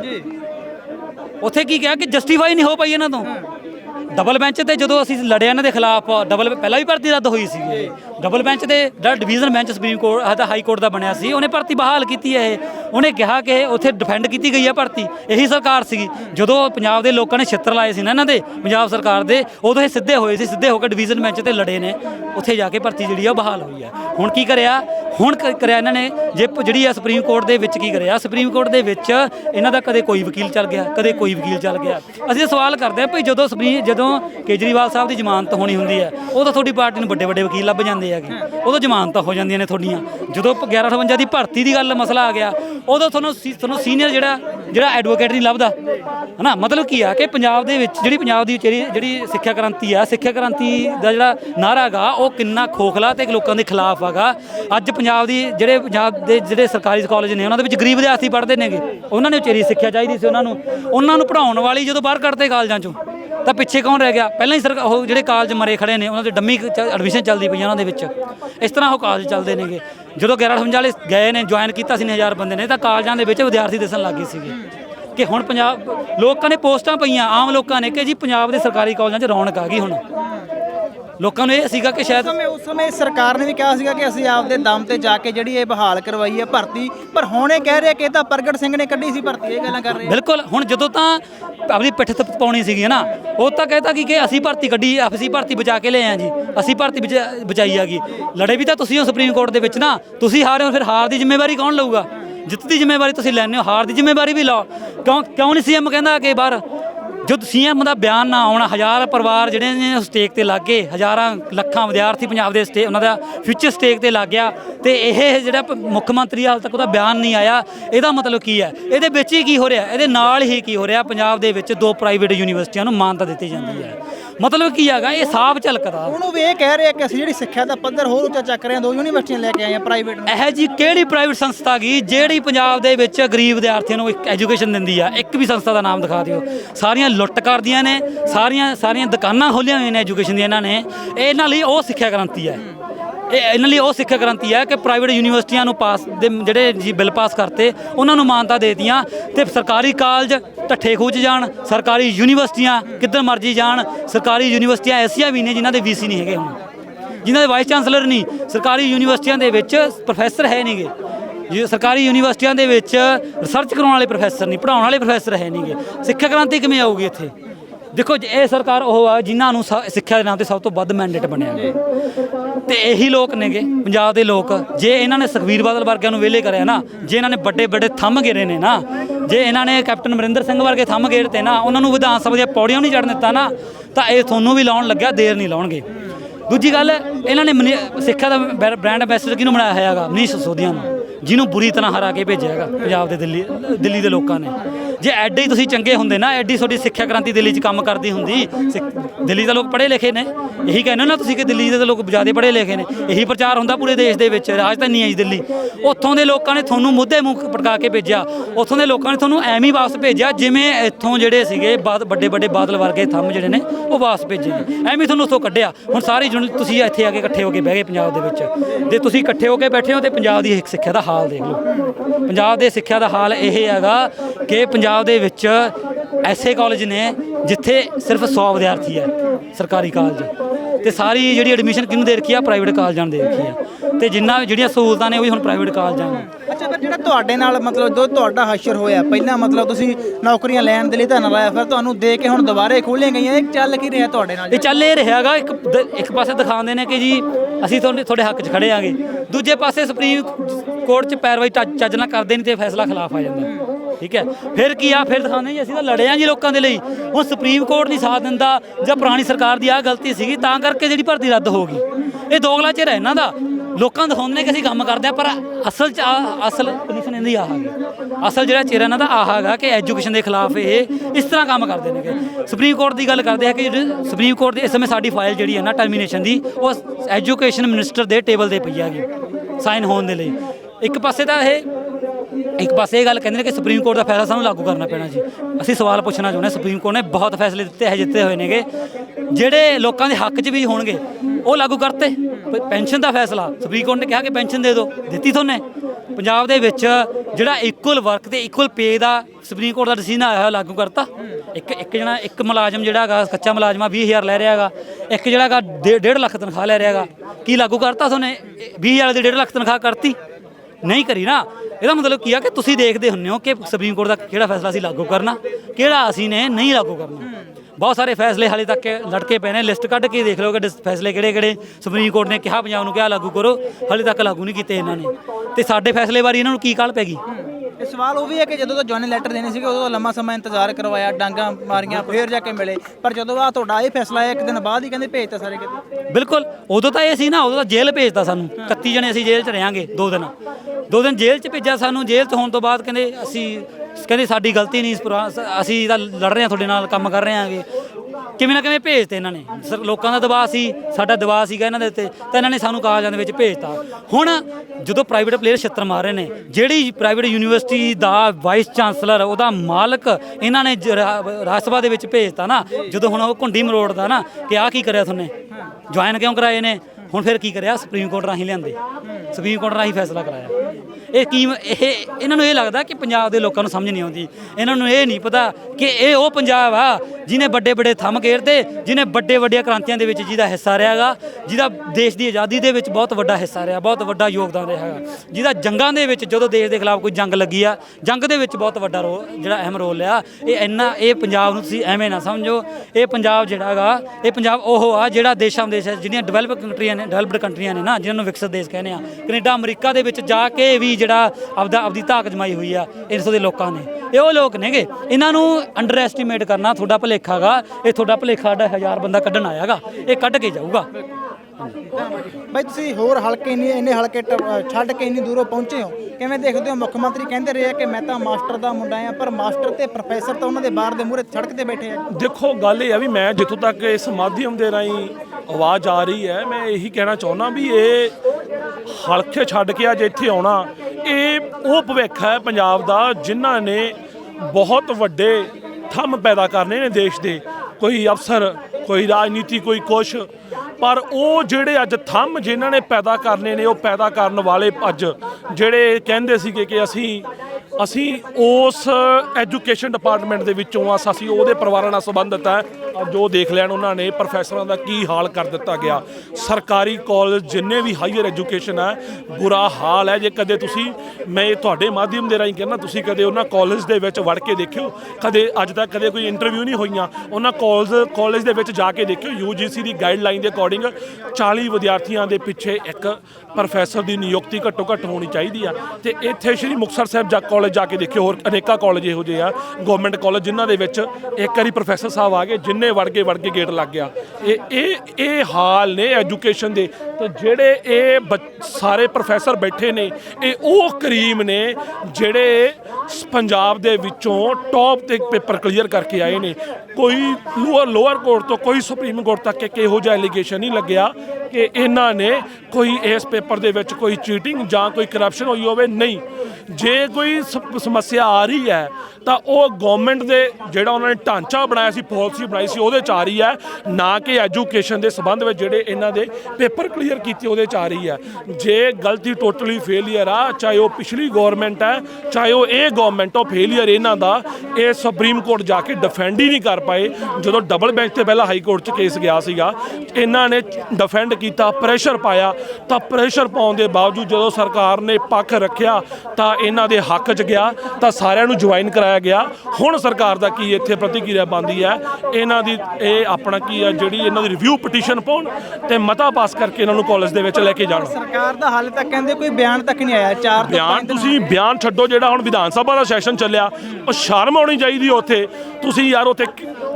ਉੱਥੇ ਕੀ ਕਿਹਾ ਕਿ ਜਸਟੀਫਾਈ ਨਹੀਂ ਹੋ ਪਾਈ ਇਹਨਾਂ ਤੋਂ। ਡਬਲ ਬੈਂਚ ਤੇ ਜਦੋਂ ਅਸੀਂ ਲੜਿਆ ਇਹਨਾਂ ਦੇ ਖਿਲਾਫ, ਡਬਲ ਪਹਿਲਾਂ ਵੀ ਭਰਤੀ ਰੱਦ ਹੋਈ ਸੀ। ਡਬਲ ਬੈਂਚ ਤੇ ਜਿਹੜਾ division bench supreme court high court ਦਾ ਬਣਿਆ ਸੀ, ਉਹਨੇ ਭਰਤੀ ਬਹਾਲ ਕੀਤੀ ਹੈ ਇਹ। ਉਹਨੇ ਕਿਹਾ ਕਿ ਉੱਥੇ ਡਿਫੈਂਡ ਕੀਤੀ ਗਈ ਹੈ ਭਰਤੀ। ਇਹੀ ਸਰਕਾਰ ਸੀਗੀ ਜਦੋਂ ਪੰਜਾਬ ਦੇ ਲੋਕਾਂ ਨੇ ਛਿੱਤਰ ਲਾਏ ਸੀ ਨਾ ਇਹਨਾਂ ਦੇ, ਪੰਜਾਬ ਸਰਕਾਰ ਦੇ, ਉਦੋਂ ਇਹ ਸਿੱਧੇ ਹੋਏ ਸੀ, ਸਿੱਧੇ ਹੋ ਕੇ ਡਿਵੀਜ਼ਨ ਬੈਂਚ ਤੇ ਲੜੇ ਨੇ। ਉੱਥੇ ਜਾ ਕੇ ਭਰਤੀ ਜਿਹੜੀ ਆ ਬਹਾਲ ਹੋਈ ਹੈ। ਹੁਣ ਕੀ ਕਰਿਆ? ਹੁਣ ਕ- ਕਰਿਆ ਇਹਨਾਂ ਨੇ, ਜੇ ਪ- ਜਿਹੜੀ ਆ ਸੁਪਰੀਮ ਕੋਰਟ ਦੇ ਵਿੱਚ ਕੀ ਕਰਿਆ ਸੁਪਰੀਮ ਕੋਰਟ ਦੇ ਵਿੱਚ ਇਹਨਾਂ ਦਾ ਕਦੇ ਕੋਈ ਵਕੀਲ ਚੱਲ ਗਿਆ, ਕਦੇ ਕੋਈ ਵਕੀਲ ਚੱਲ ਗਿਆ। ਅਸੀਂ ਇਹ ਸਵਾਲ ਕਰਦੇ ਹਾਂ, ਭਈ ਜਦੋਂ ਸੁਪਰੀਮ ਜਦੋਂ ਕੇਜਰੀਵਾਲ ਸਾਹਿਬ ਦੀ ਜ਼ਮਾਨਤ ਹੋਣੀ ਹੁੰਦੀ ਹੈ ਉਦੋਂ ਤੁਹਾਡੀ ਪਾਰਟੀ ਨੂੰ ਵੱਡੇ ਵੱਡੇ ਵਕੀਲ ਲੱਭ ਜਾਂਦੇ ਹੈਗੇ। ਉਦੋਂ ਜ਼ਮਾਨਤਾਂ ਹੋ ਜਾਂਦੀਆਂ ਨੇ ਤੁਹਾਡੀਆਂ। ਜਦੋਂ 1158 ਦੀ ਭਰਤੀ ਦੀ ਗੱਲ ਮਸਲਾ ਆ ਗਿਆ, ਉਦੋਂ ਤੁਹਾਨੂੰ ਸੀ- ਤੁਹਾਨੂੰ ਸੀਨੀਅਰ ਜਿਹੜਾ ਜਿਹੜਾ ਐਡਵੋਕੇਟ ਨਹੀਂ ਲੱਭਦਾ। ਹਨਾ? ਮਤਲਬ ਕੀ ਆ ਕਿ ਪੰਜਾਬ ਦੇ ਵਿੱਚ, ਜਿਹੜੀ ਪੰਜਾਬ ਦੀ ਜਿਹੜੀ ਜਿਹੜੀ ਸਿੱਖਿਆ ਕ੍ਰਾਂਤੀ ਆ, ਸਿੱਖਿਆ ਕ੍ਰਾਂਤੀ ਦਾ ਜਿਹੜਾ ਨਾਰਾ ਹੈਗਾ, ਉਹ ਕਿੰਨਾ ਖੋਖਲਾ ਤੇ ਲੋਕਾਂ ਦੇ ਖਿਲਾਫ ਹੈਗਾ। ਅੱਜ ਪੰਜਾਬ ਦੀ ਜਿਹੜੇ ਪੰਜਾਬ ਦੇ ਜਿਹੜੇ ਸਰਕਾਰੀ ਕਾਲਜ ਨੇ, ਉਹਨਾਂ ਦੇ ਵਿੱਚ ਗਰੀਬ ਵਿਦਿਆਰਥੀ ਪੜ੍ਹਦੇ ਨੇਗੇ। ਉਹਨਾਂ ਨੇ ਉਚੇਰੀ ਸਿੱਖਿਆ ਚਾਹੀਦੀ ਸੀ ਉਹਨਾਂ ਨੂੰ। ਉਹਨਾਂ ਨੂੰ ਪੜਾਉਣ ਵਾਲੀ ਜਦੋਂ ਬਾਹਰ ਕੱਢਦੇ ਕਾਲਜਾਂ ਚੋਂ, ਤਾਂ ਪਿੱਛੇ ਕੌਣ ਰਹਿ ਗਿਆ? ਪਹਿਲਾਂ ਹੀ ਸਰਕਾਰ ਉਹ ਜਿਹੜੇ ਕਾਲਜ ਮਰੇ ਖੜੇ ਨੇ, ਉਹਨਾਂ ਦੇ ਡੰਮੀ ਐਡਮਿਸ਼ਨ ਚੱਲਦੀ ਪਈ ਉਹਨਾਂ ਦੇ ਵਿੱਚ। ਇਸ ਤਰ੍ਹਾਂ ਉਹ ਕਾਲਜ ਚੱਲਦੇ ਨੇਗੇ। ਜਦੋਂ 1158 ਵਾਲੇ ਗਏ ਨੇ ਜੁਆਇਨ ਕੀਤਾ ਸੀ ਨੇ ਹਜ਼ਾਰ ਬੰਦੇ ਨੇ, ਤਾਂ ਕਾਲਜਾਂ ਦੇ ਵਿੱਚ ਵਿਦਿਆਰਥੀ ਦਿਸਣ ਲੱਗ ਗਏ ਸੀਗੇ। ਕਿ ਹੁਣ ਪੰਜਾਬ, ਲੋਕਾਂ ਨੇ ਪੋਸਟਾਂ ਪਈਆਂ, ਆਮ ਲੋਕਾਂ ਨੇ ਕਿ ਜੀ ਪੰਜਾਬ ਦੇ ਸਰਕਾਰੀ ਕਾਲਜਾਂ 'ਚ ਰੌਣਕ ਆ ਗਈ ਹੁਣ। ਲੋਕਾਂ ਨੂੰ ਇਹ ਸੀਗਾ ਕਿ ਸ਼ਾਇਦ ਉਸ ਸਮੇਂ ਉਸ ਸਮੇਂ ਸਰਕਾਰ ਨੇ ਵੀ ਕਿਹਾ ਸੀਗਾ ਕਿ ਅਸੀਂ ਆਪਦੇ ਦਮ ਤੇ ਜਾ ਕੇ ਜਿਹੜੀ ਇਹ ਬਹਾਲ ਕਰਵਾਈ ਹੈ ਭਰਤੀ। ਪਰ ਹੁਣ ਇਹ ਕਹਿ ਰਹੇ ਕਿ ਇਹ ਤਾਂ ਪ੍ਰਗਟ ਸਿੰਘ ਨੇ ਕੱਢੀ ਸੀ ਭਰਤੀ ਇਹ ਗੱਲਾਂ ਕਰ ਰਹੇ ਆ। ਬਿਲਕੁਲ ਹੁਣ ਜਦੋਂ ਤਾਂ ਆਪਣੀ ਪਿੱਠ ਤੇ ਪਾਉਣੀ ਸੀਗੀ ਨਾ? ਉਹ ਤਾਂ ਕਹਿਤਾ ਕਿ ਕਿ ਅਸੀਂ ਭਰਤੀ ਕੱਢੀ ਅਸੀਂ ਭਰਤੀ ਬਚਾ ਕੇ ਲਿਆਏ ਆ ਜੀ। ਅਸੀਂ ਭਰਤੀ ਬਚਾ- ਬਚਾਈ ਆਗੀ ਲੜੇ ਵੀ ਤਾਂ ਤੁਸੀਂ ਹੋ ਸੁਪਰੀਮ ਕੋਰਟ ਦੇ ਵਿੱਚ ਨਾ? ਤੁਸੀਂ ਹਾਰੇ ਹੋ ਫਿਰ ਹਾਰ ਦੀ ਜ਼ਿੰਮੇਵਾਰੀ ਕੌਣ ਲਊਗਾ? ਜਿੱਤ ਦੀ ਜ਼ਿੰਮੇਵਾਰੀ ਤੁਸੀਂ ਲੈਣੇ ਹੋ ਹਾਰ ਦੀ ਜ਼ਿੰਮੇਵਾਰੀ ਵੀ ਲਓ। ਕਿਉਂ ਕਿਉਂ ਨਹੀਂ ਸੀਐਮ ਕਹਿੰਦਾ ਕਿ ਬਾਹਰ? ਜਦ ਸੀਐਮ ਦਾ ਬਿਆਨ ਨਾ ਆਉਣਾ, ਹਜ਼ਾਰ ਪਰਿਵਾਰ ਜਿਹੜੇ ਨੇ ਸਟੇਕ ਤੇ ਲੱਗ ਗਏ, ਹਜ਼ਾਰਾਂ ਲੱਖਾਂ ਵਿਦਿਆਰਥੀ ਪੰਜਾਬ ਦੇ ਸਟੇ ਉਹਨਾਂ ਦਾ ਫਿਊਚਰ ਸਟੇਕ ਤੇ ਲੱਗ ਗਿਆ, ਤੇ ਇਹ ਜਿਹੜਾ ਪ- ਮੁੱਖ ਮੰਤਰੀ ਹਾਲ ਤੱਕ ਉਹਦਾ ਬਿਆਨ ਨਹੀਂ ਆਇਆ, ਇਹਦਾ ਮਤਲਬ ਕੀ ਹੈ? ਇਹਦੇ ਵਿੱਚ ਹੀ ਕੀ ਹੋ ਰਿਹਾ? ਇਹਦੇ ਨਾਲ ਹੀ ਕੀ ਹੋ ਰਿਹਾ? ਪੰਜਾਬ ਦੇ ਵਿੱਚ ਦੋ ਪ੍ਰਾਈਵੇਟ ਯੂਨੀਵਰਸਿਟੀਆਂ ਨੂੰ ਮਾਨਤਾ ਦਿੱਤੀ ਜਾਂਦੀ ਹੈ। ਮਤਲਬ ਕੀ ਹੈਗਾ ਇਹ ਸਾਫ਼ ਝਲਕਦਾ। ਹੁਣ ਉਹ ਵੀ ਇਹ ਕਹਿ ਰਹੇ ਕਿ ਅਸੀਂ ਜਿਹੜੀ ਸਿੱਖਿਆ ਦਾ ਪੱਧਰ ਹੋਰ ਉੱਚਾ ਚੱਕ ਰਹੇ ਹਾਂ ਦੋ ਯੂਨੀਵਰਸਿਟੀਆਂ ਲੈ ਕੇ ਆਏ ਆ ਪ੍ਰਾਈਵੇਟ ਇਹ ਜੀ ਕਿਹੜੀ ਪ੍ਰਾਈਵੇਟ ਸੰਸਥਾ ਗਈ ਜਿਹੜੀ ਪੰਜਾਬ ਦੇ ਵਿੱਚ ਗਰੀਬ ਵਿਦਿਆਰਥੀਆਂ ਨੂੰ ਇੱਕ ਐਜੂਕੇਸ਼ਨ ਦਿੰਦੀ ਆ? ਇੱਕ ਵੀ ਸੰਸਥਾ ਦਾ ਨਾਮ ਦਿਖਾ ਦਿਓ। ਸਾਰੀਆਂ ਲੁੱਟ ਕਰਦੀਆਂ ਨੇ ਸਾਰੀਆਂ ਸਾਰੀਆਂ ਦੁਕਾਨਾਂ ਖੋਲੀਆਂ ਹੋਈਆਂ ਨੇ ਐਜੂਕੇਸ਼ਨ ਦੀਆਂ ਇਹਨਾਂ ਨੇ। ਇਹ ਇਹਨਾਂ ਲਈ ਉਹ ਸਿੱਖਿਆ ਕ੍ਰਾਂਤੀ ਹੈ। ਇਹ ਇਹਨਾਂ ਲਈ ਉਹ ਸਿੱਖਿਆ ਕ੍ਰਾਂਤੀ ਹੈ ਕਿ ਪ੍ਰਾਈਵੇਟ ਯੂਨੀਵਰਸਿਟੀਆਂ ਨੂੰ ਪਾਸ ਦੇ ਜਿਹੜੇ ਜੀ ਬਿੱਲ ਪਾਸ ਕਰਤੇ, ਉਹਨਾਂ ਨੂੰ ਮਾਨਤਾ ਦੇਤੀਆਂ ਤੇ ਸਰਕਾਰੀ ਕਾਲਜ ਢੱਠੇ ਖੂਚ ਜਾਣ, ਸਰਕਾਰੀ ਯੂਨੀਵਰਸਿਟੀਆਂ ਕਿੱਧਰ ਮਰਜ਼ੀ ਜਾਣ, ਸਰਕਾਰੀ ਯੂਨੀਵਰਸਿਟੀਆਂ ਐਸੀਆਂ ਵੀ ਨੇ ਜਿਨ੍ਹਾਂ ਦੇ ਵੀਸੀ ਨਹੀਂ ਹੈਗੇ ਹੁਣ। ਜਿਨ੍ਹਾਂ ਦੇ ਵਾਈਸ ਚਾਂਸਲਰ ਨਹੀਂ, ਸਰਕਾਰੀ ਯੂਨੀਵਰਸਿਟੀਆਂ ਦੇ ਵਿੱਚ ਪ੍ਰੋਫੈਸਰ ਹੈ ਨਹੀਂਗੇ। ਜੀ ਸਰਕਾਰੀ ਯੂਨੀਵਰਸਿਟੀਆਂ ਦੇ ਵਿੱਚ ਰਿਸਰਚ ਕਰਾਉਣ ਵਾਲੇ ਪ੍ਰੋਫੈਸਰ ਨਹੀਂ ਪੜਾਉਣ ਵਾਲੇ ਪ੍ਰੋਫੈਸਰ ਹੈ ਨਹੀਂਗੇ। ਸਿੱਖਿਆ ਕ੍ਰਾਂਤੀ ਕਿਵੇਂ ਆਊਗੀ ਇੱਥੇ? ਦੇਖੋ ਜੀ, ਇਹ ਸਰਕਾਰ ਉਹ ਆ ਜਿਨ੍ਹਾਂ ਨੂੰ ਸ- ਸਿੱਖਿਆ ਦੇ ਨਾਂ ਤੇ ਸਭ ਤੋਂ ਵੱਧ ਮੈਂਡੇਟ ਬਣਿਆ। ਤੇ ਇਹੀ ਲੋਕ ਨੇਗੇ ਪੰਜਾਬ ਦੇ ਲੋਕ। ਜੇ ਇਹਨਾਂ ਨੇ ਸੁਖਬੀਰ ਬਾਦਲ ਵਰਗਿਆਂ ਨੂੰ ਵਿਹਲੇ ਕਰਿਆ ਨਾ ਜੇ ਇਹਨਾਂ ਨੇ ਵੱਡੇ ਵੱਡੇ ਥੰਮ ਗੇਰੇ ਨੇ ਨਾ ਜੇ ਇਹਨਾਂ ਨੇ ਕੈਪਟਨ ਅਮਰਿੰਦਰ ਸਿੰਘ ਵਰਗੇ ਥੰਮ ਗੇਰਤੇ ਨਾ ਉਹਨਾਂ ਨੂੰ ਵਿਧਾਨ ਸਭਾ ਦੀਆਂ ਪੌੜੀਆਂ ਨਹੀਂ ਚੜ੍ਹਨ ਦਿੱਤਾ ਨਾ ਤਾਂ ਇਹ ਤੁਹਾਨੂੰ ਵੀ ਲਾਉਣ ਲੱਗਿਆ ਦੇਰ ਨਹੀਂ ਲਾਉਣਗੇ। ਦੂਜੀ ਗੱਲ ਇਹਨਾਂ ਨੇ ਮਨੀ- ਸਿੱਖਿਆ ਦਾ ਬੈ- ਬ੍ਰਾਂਡ ਐਂਬੈਸਡਰ ਕਿਹਨੂੰ ਬਣਾਇਆ ਹੈਗਾ? ਮਨੀਸ਼ ਸਿਸੋਦੀਆ ਨੂੰ ਜਿਹਨੂੰ ਬੁਰੀ ਤਰ੍ਹਾਂ ਹਰਾ ਕੇ ਭੇਜਿਆ ਹੈਗਾ ਪੰਜਾਬ ਦੇ ਦਿੱਲੀ ਦਿੱਲੀ ਦੇ ਲੋਕਾਂ ਨੇ। ਜੇ ਐਡੇ ਹੀ ਤੁਸੀਂ ਚੰਗੇ ਹੁੰਦੇ ਨਾ, ਐਡੀ ਤੁਹਾਡੀ ਸਿੱਖਿਆ ਕ੍ਰਾਂਤੀ ਦਿੱਲੀ 'ਚ ਕੰਮ ਕਰਦੀ ਹੁੰਦੀ, ਸਿੱਖ- ਦਿੱਲੀ ਦੇ ਲੋਕ ਪੜ੍ਹੇ ਲਿਖੇ ਨੇ। ਇਹੀ ਕਹਿੰਦੇ ਨਾ ਤੁਸੀਂ ਕਿ ਦਿੱਲੀ ਦੇ ਲੋਕ ਜ਼ਿਆਦਾ ਪੜ੍ਹੇ ਲਿਖੇ ਨੇ। ਇਹੀ ਪ੍ਰਚਾਰ ਹੁੰਦਾ ਪੂਰੇ ਦੇਸ਼ ਦੇ ਵਿੱਚ ਰਾਜਧਾਨੀ ਹੈ ਦਿੱਲੀ। ਉੱਥੋਂ ਦੇ ਲੋਕਾਂ ਨੇ ਤੁਹਾਨੂੰ ਮੁੱਦੇ ਮੂੰਹ ਪਟਕਾ ਕੇ ਭੇਜਿਆ। ਉੱਥੋਂ ਦੇ ਲੋਕਾਂ ਨੇ ਤੁਹਾਨੂੰ ਐਵੇਂ ਵਾਪਸ ਭੇਜਿਆ, ਜਿਵੇਂ ਇੱਥੋਂ ਜਿਹੜੇ ਸੀਗੇ ਬਾਦ ਵੱਡੇ ਵੱਡੇ ਬਾਦਲ ਵਰਗੇ ਥੰਮ ਜਿਹੜੇ ਨੇ, ਉਹ ਵਾਪਸ ਭੇਜੇ ਨੇ। ਐਵੇਂ ਤੁਹਾਨੂੰ ਉੱਥੋਂ ਕੱਢਿਆ। ਹੁਣ ਸਾਰੀ ਜੁਨ ਤੁਸੀਂ ਇੱਥੇ ਆ ਕੇ ਇਕੱਠੇ ਹੋ ਕੇ ਬਹਿ ਗਏ ਪੰਜਾਬ ਦੇ ਵਿੱਚ। ਜੇ ਤੁਸੀਂ ਇਕੱਠੇ ਹੋ ਕੇ ਬੈਠੇ ਹੋ ਤੇ ਪੰਜਾਬ ਦੀ ਸਿੱਖਿਆ ਦਾ ਹਾਲ ਦੇਖ ਲਓ। ਪੰਜਾਬ ਦੇ ਸਿੱਖਿਆ ਦਾ ਹਾਲ ਇਹ ਹੈਗਾ ਕਿ ਪੰਜਾਬ ਦੇ ਵਿੱਚ ਐਸੇ ਕਾਲਜ ਨੇ ਜਿੱਥੇ ਸਿਰਫ 100 ਵਿਦਿਆਰਥੀ ਹੈ ਸਰਕਾਰੀ ਕਾਲਜ ਤੇ ਸਾਰੀ ਜਿਹੜੀ ਐਡਮਿਸ਼ਨ ਕਿਹਨੂੰ ਦੇ ਰੱਖੀ ਆ? ਪ੍ਰਾਈਵੇਟ ਕਾਲਜਾਂ ਨੂੰ ਦੇ ਰੱਖੀ ਆ। ਤੇ ਜਿੰਨਾ ਜਿਹੜੀਆਂ ਸਹੂਲਤਾਂ ਨੇ ਉਹ ਵੀ ਹੁਣ ਪ੍ਰਾਈਵੇਟ ਕਾਲਜਾਂ ਨੂੰ ਅੱਛਾ ਫਿਰ ਜਿਹੜਾ ਤੁਹਾਡੇ ਨਾਲ ਮਤਲਬ ਜੋ ਤੁਹਾਡਾ ਹਸ਼ਰ ਹੋਇਆ ਪਹਿਲਾਂ ਮਤਲਬ ਤੁਸੀਂ ਨੌਕਰੀਆਂ ਲੈਣ ਦੇ ਲਈ ਧਰਨਾ ਲਾਇਆ ਫਿਰ ਤੁਹਾਨੂੰ ਦੇ ਕੇ ਹੁਣ ਦੁਬਾਰੇ ਖੋਲੀਆਂ ਗਈਆਂ ਇਹ ਚੱਲ ਕੀ ਰਿਹਾ ਤੁਹਾਡੇ ਨਾਲ ਇਹ ਚੱਲ ਇਹ ਰਿਹਾਗਾ ਇੱਕ ਇੱਕ ਪਾਸੇ ਦਿਖਾਉਂਦੇ ਨੇ ਕਿ ਜੀ ਅਸੀਂ ਤੁਹਾਡੇ ਤੁਹਾਡੇ ਹੱਕ 'ਚ ਖੜੇ ਆਂਗੇ। ਦੂਜੇ ਪਾਸੇ ਸੁਪਰੀਮ ਕੋਰਟ 'ਚ ਪੈਰਵਾਈ ਚੱਜ ਨਾਲ ਕਰਦੇ ਨਹੀਂ ਤੇ ਫੈਸਲਾ ਖਿਲਾਫ ਆ ਜਾਂਦਾ। ਠੀਕ ਹੈ? ਫਿਰ ਕੀ ਆ? ਫਿਰ ਦਿਖਾਉਂਦੇ ਜੀ, ਅਸੀਂ ਤਾਂ ਲੜੇ ਆਂ ਜੀ ਲੋਕਾਂ ਦੇ ਲਈ। ਹੁਣ ਸੁਪਰੀਮ ਕੋਰਟ ਨਹੀਂ ਸਾਥ ਦਿੰਦਾ ਜਾਂ ਪੁਰਾਣੀ ਸਰਕਾਰ ਦੀ ਆ ਗਲਤੀ ਸੀਗੀ, ਤਾਂ ਕਰਕੇ ਜਿਹੜੀ ਭਰਤੀ ਰੱਦ ਹੋ ਗਈ। ਇਹ ਦੋਗਲਾ ਚਿਹਰਾ ਇਹਨਾਂ ਦਾ। ਲੋਕਾਂ ਦਿਖਾਉਂਦੇ ਨੇ ਕਿ ਅਸੀਂ ਕੰਮ ਕਰਦੇ ਆ, ਪਰ ਅਸਲ ਚ ਆ- ਅਸਲ ਪੋਜੀਸ਼ਨ ਇਹਦੀ ਆਹ ਹੈਗੀ। ਅਸਲ ਜਿਹੜਾ ਚਿਹਰਾ ਇਹਨਾਂ ਦਾ ਆਹ ਹੈਗਾ ਕਿ ਐਜੂਕੇਸ਼ਨ ਦੇ ਖਿਲਾਫ ਇਹ ਇਸ ਤਰ੍ਹਾਂ ਕੰਮ ਕਰਦੇ ਨੇਗੇ। ਸੁਪਰੀਮ ਕੋਰਟ ਦੀ ਗੱਲ ਕਰਦੇ ਆ ਕਿ ਜਿਹੜੇ ਸੁਪਰੀਮ ਕੋਰਟ ਦੇ ਇਸ ਸਮੇਂ ਸਾਡੀ ਫਾਈਲ ਜਿਹੜੀ ਹੈ ਨਾ ਟਰਮੀਨੇਸ਼ਨ ਦੀ, ਉਹ ਐਜੂਕੇਸ਼ਨ ਮਿਨਿਸਟਰ ਦੇ ਟੇਬਲ ਤੇ ਪਈ ਹੈਗੀ ਸਾਈਨ ਹੋਣ ਦੇ ਲਈ। ਇੱਕ ਪਾਸੇ ਤਾਂ ਇਹ ਇੱਕ ਪਾਸੇ ਇਹ ਗੱਲ ਕਹਿੰਦੇ ਨੇ ਕਿ ਸੁਪਰੀਮ ਕੋਰਟ ਦਾ ਫੈਸਲਾ ਸਾਨੂੰ ਲਾਗੂ ਕਰਨਾ ਪੈਣਾ ਜੀ। ਅਸੀਂ ਸਵਾਲ ਪੁੱਛਣਾ ਚਾਹੁੰਦੇ ਹਾਂ ਸੁਪਰੀਮ ਕੋਰਟ ਨੇ ਬਹੁਤ ਫੈਸਲੇ ਦਿੱਤੇ ਹੈ ਜਿੱਤੇ ਹੋਏ ਨੇਗੇ। ਜਿਹੜੇ ਲੋਕਾਂ ਦੇ ਹੱਕ 'ਚ ਵੀ ਹੋਣਗੇ, ਉਹ ਲਾਗੂ ਕਰਤੇ। ਪੈਨਸ਼ਨ ਦਾ ਫੈਸਲਾ ਸੁਪਰੀਮ ਕੋਰਟ ਨੇ ਕਿਹਾ ਕਿ ਪੈਨਸ਼ਨ ਦੇ ਦਿਓ, ਦਿੱਤੀ ਤੁਹਾਨੂੰ ਪੰਜਾਬ ਦੇ ਵਿੱਚ ਜਿਹੜਾ ਇਕੁਅਲ ਵਰਕ ਤੇ ਇਕੁਅਲ ਪੇ ਦਾ ਸੁਪਰੀਮ ਕੋਰਟ ਦਾ ਡਿਸੀਜਨ ਆਇਆ ਹੋਇਆ, ਲਾਗੂ ਕਰਤਾ। ਇੱਕ ਇੱਕ ਜਣਾ, ਇੱਕ ਮੁਲਾਜ਼ਮ ਜਿਹੜਾ ਹੈਗਾ, ਕੱਚਾ ਮੁਲਾਜ਼ਮ ਆ 20000 ਲੈ ਰਿਹਾ ਹੈਗਾ। ਇੱਕ ਜਿਹੜਾ ਹੈਗਾ 1.5 ਲੱਖ ਤਨਖਾਹ ਲੈ ਰਿਹਾ ਹੈਗਾ। ਕੀ ਲਾਗੂ ਕਰਤਾ ਤੁਹਾਨੂੰ 20000 ਦੀ 1.5 ਲੱਖ ਤਨਖਾਹ ਕਰਤੀ। ਨਹੀਂ ਕਰੀ ਨਾ। ਇਹਦਾ ਮਤਲਬ ਕੀ ਆ ਕਿ ਤੁਸੀਂ ਦੇਖਦੇ ਹੁੰਨੇ ਹੋ ਕਿ ਸੁਪਰੀਮ ਕੋਰਟ ਦਾ ਕਿਹੜਾ ਫੈਸਲਾ ਅਸੀਂ ਲਾਗੂ ਕਰਨਾ, ਕਿਹੜਾ ਅਸੀਂ ਨੇ ਨਹੀਂ ਲਾਗੂ ਕਰਨਾ। ਬਹੁਤ ਸਾਰੇ ਫੈਸਲੇ ਹਾਲੇ ਤੱਕ ਲਟਕੇ ਪਏ ਨੇ, ਲਿਸਟ ਕੱਢ ਕੇ ਦੇਖ ਲਓ ਕਿ ਡਿਸ- ਫੈਸਲੇ ਕਿਹੜੇ ਕਿਹੜੇ ਸੁਪਰੀਮ ਕੋਰਟ ਨੇ ਕਿਹਾ, ਪੰਜਾਬ ਨੂੰ ਕਿਹਾ ਲਾਗੂ ਕਰੋ। ਹਾਲੇ ਤੱਕ ਲਾਗੂ ਨਹੀਂ ਕੀਤੇ ਇਹਨਾਂ ਨੇ। ਤੇ ਸਾਡੇ ਫੈਸਲੇ ਬਾਰੇ ਇਹਨਾਂ ਨੂੰ ਕੀ ਕਾਲ ਪੈ ਗਈ? ਇਹ ਸਵਾਲ ਉਹ ਵੀ ਹੈ ਕਿ ਜਦੋਂ ਤੋਂ ਜੁਆਇਨਿੰਗ ਲੈਟਰ ਦੇਣੇ ਸੀਗੇ ਉਦੋਂ ਤਾਂ ਲੰਮਾ ਸਮਾਂ ਇੰਤਜ਼ਾਰ ਕਰਵਾਇਆ ਡਾਂਗਾ ਮਾਰੀਆਂ ਫੇਰ ਜਾ ਕੇ ਮਿਲੇ। ਪਰ ਜਦੋਂ ਆ ਤੁਹਾਡਾ ਇਹ ਫੈਸਲਾ ਆਇਆ ਇੱਕ ਦਿਨ ਬਾਅਦ ਹੀ ਕਹਿੰਦੇ ਭੇਜਤਾ ਸਾਰੇ ਕਿਤੇ। ਬਿਲਕੁਲ ਉਦੋਂ ਤਾਂ ਇਹ ਸੀ ਨਾ ਉਦੋਂ ਤਾਂ ਜੇਲ੍ਹ ਭੇਜਤਾ ਸਾਨੂੰ। 31 ਜਣੇ ਅਸੀਂ ਜੇਲ੍ਹ 'ਚ ਰਹਾਂਗੇ ਦੋ ਦਿਨ। ਦੋ ਦਿਨ ਜੇਲ੍ਹ 'ਚ ਭੇਜਿਆ ਸਾਨੂੰ ਜੇਲ੍ਹ 'ਚ ਹੋਣ ਤੋਂ ਬਾਅਦ ਕਹਿੰਦੇ ਅਸੀਂ ਕਹਿੰਦੇ ਸਾਡੀ ਗਲਤੀ ਨਹੀਂ ਅਸੀਂ ਤਾਂ ਲੜ ਰਹੇ ਹਾਂ ਤੁਹਾਡੇ ਨਾਲ ਕੰਮ ਕਰ ਰਹੇ ਹਾਂਗੇ। ਕਿਵੇਂ ਨਾ ਕਿਵੇਂ ਭੇਜਤੇ ਇਹਨਾਂ ਨੇ। ਸਰ, ਲੋਕਾਂ ਦਾ ਦਬਾਅ ਸੀ, ਸਾਡਾ ਦਬਾਅ ਸੀਗਾ ਇਹਨਾਂ ਦੇ ਉੱਤੇ, ਤਾਂ ਇਹਨਾਂ ਨੇ ਸਾਨੂੰ ਕਾਲਜਾਂ ਦੇ ਵਿੱਚ ਭੇਜਤਾ। ਹੁਣ ਜਦੋਂ ਪ੍ਰਾਈਵੇਟ ਪਲੇਅਰ ਛਿੱਤਰ ਮਾਰ ਰਹੇ ਨੇ, ਜਿਹੜੀ ਪ੍ਰਾਈਵੇਟ ਯੂਨੀਵਰਸਿਟੀ ਦਾ ਵਾਈਸ ਚਾਂਸਲਰ ਉਹਦਾ ਮਾਲਕ ਇਹਨਾਂ ਨੇ ਜ- ਰਾਜ ਸਭਾ ਦੇ ਵਿੱਚ ਭੇਜਤਾ ਨਾ, ਜਦੋਂ ਹੁਣ ਉਹ ਘੁੰਡੀ ਮਰੋੜਦਾ ਨਾ, ਕਿ ਆਹ ਕੀ ਕਰਿਆ ਤੁਹਾਨੂੰ? ਜੁਆਇਨ ਕਿਉਂ ਕਰਾਏ ਨੇ? ਹੁਣ ਫਿਰ ਕੀ ਕਰਿਆ? ਸੁਪਰੀਮ ਕੋਰਟ ਰਾਹੀਂ ਲਿਆਂਦੇ। ਸੁਪਰੀਮ ਕੋਰਟ ਰਾਹੀਂ ਫੈਸਲਾ ਕਰਾਇਆ। ਇਹ ਕੀ ਇਹ ਇਹਨਾਂ ਨੂੰ ਇਹ ਲੱਗਦਾ ਕਿ ਪੰਜਾਬ ਦੇ ਲੋਕਾਂ ਨੂੰ ਸਮਝ ਨਹੀਂ ਆਉਂਦੀ। ਇਹਨਾਂ ਨੂੰ ਇਹ ਨਹੀਂ ਪਤਾ ਕਿ ਇਹ ਉਹ ਪੰਜਾਬ ਆ ਜਿਹਨੇ ਵੱਡੇ ਵੱਡੇ ਥੰਮ ਘੇਰਦੇ ਜਿਹਨੇ ਵੱਡੇ ਵੱਡੀਆਂ ਕ੍ਰਾਂਤੀਆਂ ਦੇ ਵਿੱਚ ਜਿਹਦਾ ਹਿੱਸਾ ਰਿਹਾਗਾ ਜਿਹਦਾ ਦੇਸ਼ ਦੀ ਆਜ਼ਾਦੀ ਦੇ ਵਿੱਚ ਬਹੁਤ ਵੱਡਾ ਹਿੱਸਾ ਰਿਹਾ, ਬਹੁਤ ਵੱਡਾ ਯੋਗਦਾਨ ਰਿਹਾ ਹੈਗਾ। ਜਿਹਦਾ ਜੰਗਾਂ ਦੇ ਵਿੱਚ ਜਦੋਂ ਦੇਸ਼ ਦੇ ਖਿਲਾਫ ਕੋਈ ਜੰਗ ਲੱਗੀ ਆ, ਜੰਗ ਦੇ ਵਿੱਚ ਬਹੁਤ ਵੱਡਾ ਰੋਲ ਜਿਹੜਾ ਅਹਿਮ ਰੋਲ ਲਿਆ ਇਹ ਇੰਨਾ, ਇਹ ਪੰਜਾਬ ਨੂੰ ਤੁਸੀਂ ਐਵੇਂ ਨਾ ਸਮਝੋ। ਇਹ ਪੰਜਾਬ ਜਿਹੜਾ ਹੈਗਾ, ਇਹ ਪੰਜਾਬ ਉਹ ਆ ਜਿਹੜਾ ਦੇਸ਼ਾਂ ਵਿਦੇਸ਼ਾਂ 'ਚ ਜਿਹੜੀਆਂ ਡਿਵੈਲਪ ਕੰਟਰੀਆਂ ਨੇ ਡਿਵੈਲਪਡ ਕੰਟਰੀਆਂ ਨੇ ਨਾ ਜਿਨ੍ਹਾਂ ਨੂੰ ਵਿਕਸਿਤ ਦੇਸ਼ ਕਹਿੰਦੇ ਆ। ਕੈਨੇਡਾ, ਅਮਰੀਕਾ ਦੇ ਵਿੱਚ ਜਾ ਕੇ ਵੀ ਜਿਹੜਾ ਆਪਦਾ ਆਪਦੀ ਧਾਕ ਜਮਾਈ ਹੋਈ ਆ ਇਸ ਦੇ ਲੋਕਾਂ ਨੇ। ਇਹ ਉਹ ਲੋਕ ਨੇਗੇ। ਇਹਨਾਂ ਨੂੰ ਅੰਡਰ ਐਸਟੀਮੇਟ ਕਰਨਾ ਤੁਹਾਡਾ ਭਲੇਖਾਗਾ ਇਹ ਤੁਹਾਡਾ ਭਲੇਖਾ ਸਾਡਾ ਹਜ਼ਾਰ ਬੰਦਾ ਕੱਢਣ ਆਇਆਗਾ ਇਹ ਕੱਢ ਕੇ ਜਾਊਗਾ। ਬਾਈ ਤੁਸੀਂ ਹੋਰ ਹਲਕੇ ਨਹੀਂ ਇੰਨੇ ਹਲਕੇ ਛੱਡ ਕੇ ਇੰਨੀ ਦੂਰੋਂ ਪਹੁੰਚੇ ਹੋ। ਕਿਵੇਂ ਦੇਖਦੇ ਹੋ? ਮੁੱਖ ਮੰਤਰੀ ਕਹਿੰਦੇ ਰਹੇ ਆ ਕਿ ਮੈਂ ਤਾਂ ਮਾਸਟਰ ਦਾ ਮੁੰਡਾ ਆ ਪਰ ਮਾਸਟਰ ਤੇ ਪ੍ਰੋਫੈਸਰ ਤਾਂ ਉਹਨਾਂ ਦੇ ਬਾਹਰ ਦੇ ਮੂਹਰੇ ਸੜਕ ਤੇ ਬੈਠੇ ਆ। ਦੇਖੋ ਗੱਲ ਇਹ ਆ ਵੀ ਮੈਂ ਜਿੱਥੋਂ ਤੱਕ ਇਸ ਮਾਧਿਅਮ ਦੇ ਰਾਹੀਂ ਆਵਾਜ਼ ਆ ਰਹੀ ਹੈ। ਮੈਂ ਇਹੀ ਕਹਿਣਾ ਚਾਹੁੰਦਾ ਵੀ ਇਹ ਹਲਕੇ ਛੱਡ ਕੇ ਅੱਜ ਇੱਥੇ ਆਉਣਾ, ਇਹ ਉਹ ਭਵਿੱਖ ਹੈ ਪੰਜਾਬ ਦਾ ਜਿਨ੍ਹਾਂ ਨੇ ਬਹੁਤ ਵੱਡੇ ਥੰਮ ਪੈਦਾ ਕਰਨੇ ਨੇ ਦੇਸ਼ ਦੇ। ਕੋਈ ਅਫਸਰ, ਕੋਈ ਰਾਜਨੀਤੀ, ਕੋਈ ਕੁਛ। ਪਰ ਉਹ ਜਿਹੜੇ ਅੱਜ ਥੰਮ ਜਿਨ੍ਹਾਂ ਨੇ ਪੈਦਾ ਕਰਨੇ ਨੇ, ਉਹ ਪੈਦਾ ਕਰਨ ਵਾਲੇ ਅੱਜ ਜਿਹੜੇ ਕਹਿੰਦੇ ਸੀਗੇ ਕਿ ਅਸੀਂ ਅਸੀਂ ਉਸ ਐਜੂਕੇਸ਼ਨ ਡਿਪਾਰਟਮੈਂਟ ਦੇ ਵਿੱਚੋਂ ਆ, ਅਸੀਂ ਉਹਦੇ ਪਰਿਵਾਰਾਂ ਨਾਲ ਸੰਬੰਧਿਤ ਹੈ ਜੋ ਦੇਖ ਲੈਣ ਉਹਨਾਂ ਨੇ ਪ੍ਰੋਫੈਸਰਾਂ ਦਾ ਕੀ ਹਾਲ ਕਰ ਦਿੱਤਾ ਗਿਆ। ਸਰਕਾਰੀ ਕਾਲਜ ਜਿੰਨੇ ਵੀ ਹਾਇਰ ਐਜੂਕੇਸ਼ਨ ਹੈ, ਬੁਰਾ ਹਾਲ ਹੈ। ਜੇ ਕਦੇ ਤੁਸੀਂ, ਮੈਂ ਇਹ ਤੁਹਾਡੇ ਮਾਧਿਅਮ ਦੇ ਰਾਹੀਂ ਕਹਿੰਦਾ, ਤੁਸੀਂ ਕਦੇ ਉਹਨਾਂ ਕਾਲਜ ਦੇ ਵਿੱਚ ਵੜ ਕੇ ਦੇਖਿਓ। ਕਦੇ ਅੱਜ ਤੱਕ ਕਦੇ ਕੋਈ ਇੰਟਰਵਿਊ ਨਹੀਂ ਹੋਈਆਂ। ਉਹਨਾਂ ਕਾਲਜ ਕਾਲਜ ਦੇ ਵਿੱਚ ਜਾ ਕੇ ਦੇਖਿਓ। ਯੂਜੀਸੀ ਦੀ ਗਾਈਡਲਾਈਨ ਦੇ ਅਕੋਰਡਿੰਗ 40 ਵਿਦਿਆਰਥੀਆਂ ਦੇ ਪਿੱਛੇ ਇੱਕ ਪ੍ਰੋਫੈਸਰ ਦੀ ਨਿਯੁਕਤੀ ਘੱਟੋ ਘੱਟ ਹੋਣੀ ਚਾਹੀਦੀ ਆ। ਤੇ ਇੱਥੇ ਸ਼੍ਰੀ ਮੁਕਤਸਰ ਸਾਹਿਬ ਜਾ ਕਾਲਜ ਜਾ ਕੇ ਦੇਖਿਓ। ਹੋਰ ਅਨੇਕਾਂ ਕਾਲਜ ਇਹੋ ਜਿਹੇ ਆ। ਗਵਰਨਮੈਂਟ ਕਾਲਜ ਜਿਨ੍ਹਾਂ ਦੇ ਵਿੱਚ ਇੱਕ ਵਾਰੀ ਪ੍ਰੋਫੈਸਰ ਸਾਹਿਬ ਆ ਗਏ ਜਿੰਨੇ ਵੜ ਕੇ ਵੜ ਕੇ ਗੇਟ ਲੱਗ ਗਿਆ। ਇਹ ਇਹ ਇਹ ਹਾਲ ਨੇ ਐਜੂਕੇਸ਼ਨ ਦੇ। ਤੇ ਜਿਹੜੇ ਇਹ ਬੱਚ- ਸਾਰੇ ਪ੍ਰੋਫੈਸਰ ਬੈਠੇ ਨੇ, ਇਹ ਉਹ ਕਰੀਮ ਨੇ ਜਿਹੜੇ ਪੰਜਾਬ ਦੇ ਵਿੱਚੋਂ ਟੌਪ ਤੇ ਪੇਪਰ ਕਲੀਅਰ ਕਰਕੇ ਆਏ ਨੇ। ਕੋਈ ਲੋਅਰ ਲੋਅਰ ਕੋਰਟ ਤੋਂ ਕੋਈ ਸੁਪਰੀਮ ਕੋਰਟ ਤੱਕ ਇੱਕ ਇਹੋ ਜਿਹਾ ਐਲੀਗੇਸ਼ਨ ਨਹੀਂ ਲੱਗਿਆ ਕਿ ਇਹਨਾਂ ਨੇ ਕੋਈ ਇਸ ਪੇਪਰ ਦੇ ਵਿੱਚ ਕੋਈ ਚੀਟਿੰਗ ਜਾਂ ਕੋਈ ਕਰਪਸ਼ਨ ਹੋਈ ਹੋਵੇ। ਨਹੀਂ। ਜੇ ਕੋਈ ਸ- ਸਮੱਸਿਆ ਆ ਰਹੀ ਹੈ, ਤਾਂ ਉਹ ਗਵਰਨਮੈਂਟ ਦੇ ਜਿਹੜਾ ਉਹਨਾਂ ਨੇ ਢਾਂਚਾ ਬਣਾਇਆ ਸੀ ਪਾਲਿਸੀ ਬਣਾਈ ਸੀ, ਉਹਦੇ ਚ ਆ ਰਹੀ ਹੈ। ਨਾ ਕਿ ਐਜੂਕੇਸ਼ਨ ਦੇ ਸੰਬੰਧ ਵਿੱਚ ਜਿਹੜੇ ਇਹਨਾਂ ਦੇ ਪੇਪਰ ਕਲੀਅਰ ਕੀਤੇ, ਉਹਦੇ ਚ ਆ ਰਹੀ ਹੈ। ਜੇ ਗਲਤੀ ਟੋਟਲੀ ਫੇਲੀਅਰ ਆ, ਚਾਹੇ ਉਹ ਪਿਛਲੀ ਗਵਰਨਮੈਂਟ ਹੈ, ਚਾਹੇ ਉਹ ਇਹ ਗਵਰਨਮੈਂਟ ਉਹ ਫੇਲਿਅਰ ਇਹਨਾਂ ਦਾ ਇਹ ਸੁਪਰੀਮ ਕੋਰਟ ਜਾ ਕੇ ਡਿਫੈਂਡ ਹੀ ਨਹੀਂ ਕਰ ਪਾਏ। ਜਦੋਂ ਡਬਲ ਬੈਂਚ ਤੇ ਪਹਿਲਾਂ ਹਾਈ ਕੋਰਟ 'ਚ ਕੇਸ ਗਿਆ ਸੀਗਾ ਇਹਨਾਂ ਨੇ ਡਿਫੈਂਡ ਕੀਤਾ ਪ੍ਰੈਸ਼ਰ ਪਾਇਆ। ਤਾਂ ਪ੍ਰੈਸ਼ਰ ਪਾਉਣ ਦੇ ਬਾਵਜੂਦ ਜਦੋਂ ਸਰਕਾਰ ਨੇ ਪੱਖ ਰੱਖਿਆ ਤਾਂ ਇਹਨਾਂ ਦੇ ਹੱਕ 'ਚ ਗਿਆ ਤਾਂ ਸਾਰਿਆਂ ਨੂੰ ਜੁਆਇਨ ਕਰਾਇਆ ਗਿਆ। ਹੁਣ ਸਰਕਾਰ ਦਾ ਕੀ ਇੱਥੇ ਪ੍ਰਤੀਕਿਰਿਆ ਬੰਦੀ ਹੈ? ਇਹਨਾਂ ਦੀ ਇਹ ਆਪਣਾ ਕੀ ਹੈ ਜਿਹੜੀ ਇਹਨਾਂ ਦੀ ਰਿਵਿਊ ਪਟੀਸ਼ਨ ਪਾਉਣ ਤੇ ਮਤਾ ਪਾਸ ਕਰਕੇ ਇਹਨਾਂ ਨੂੰ ਕਾਲਜ ਦੇ ਵਿੱਚ ਲੈ ਕੇ ਜਾਣ। ਸਰਕਾਰ ਦਾ ਹਾਲੇ ਤੱਕ ਕਹਿੰਦੇ ਕੋਈ ਬਿਆਨ ਤੱਕ ਨਹੀਂ ਆਇਆ ਚਾਰ ਤੋਂ ਬਿਆਨ ਤੁਸੀਂ ਬਿਆਨ ਛੱਡੋ ਜਿਹੜਾ ਹੁਣ ਵਿਧਾਨ ਸਭਾ ਦਾ ਸੈਸ਼ਨ ਚੱਲਿਆ ਉਹ ਸ਼ਰਮ ਆਉਣੀ ਚਾਹੀਦੀ ਉੱਥੇ। ਤੁਸੀਂ ਯਾਰ ਉੱਥੇ